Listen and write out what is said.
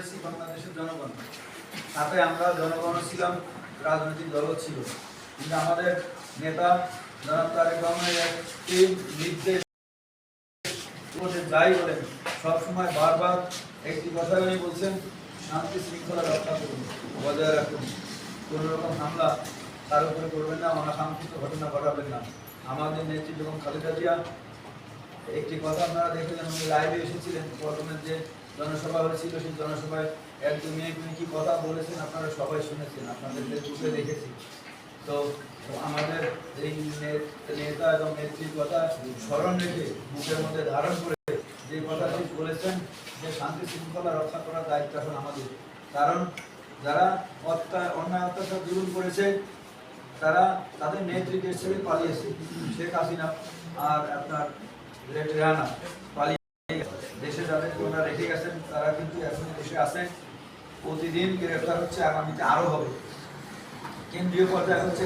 হয়েছি বাংলাদেশের জনগণ। সাথে আমরা জনগণ ছিলাম, রাজনৈতিক দলও ছিল। কিন্তু আমাদের নেতা যাই বলেন সবসময় বারবার একটি কথা উনি বলছেন, শান্তি শৃঙ্খলা রক্ষা করুন, বজায় রাখুন। কোনো রকম হামলা তার উপরে করবেন না, অনাকাঙ্ক্ষিত ঘটনা ঘটাবেন না। আমাদের নেত্রী বেগম খালেদা জিয়া একটি কথা আপনারা দেখেছেন উনি লাইভে এসেছিলেন প্রথমে যে জনসভা হয়েছিল, সেই জনসভায় একজন মেয়ে তিনি কি কথা বলেছেন আপনারা সবাই শুনেছেন আপনাদের ফেসবুকে দেখেছি। তো আমাদের এই নেতা এবং নেত্রীর কথা স্মরণ রেখে, মুখের মধ্যে ধারণ করে যে কথা কথাটি বলেছেন, যে শান্তি শৃঙ্খলা রক্ষা করার দায়িত্ব এখন আমাদের। কারণ যারা অন্যায় অত্যাচার জুলুম করেছে, তারা তাদের দেশ ছেড়ে পালিয়েছে। শেখ হাসিনা আর আপনার দেশে রেখে গেছেন, তারা কিন্তু এখন দেশে আছে। প্রতিদিন গ্রেফতার হচ্ছে, আগামীতে আরও হবে। কেন্দ্রীয় পর্যায়ে হচ্ছে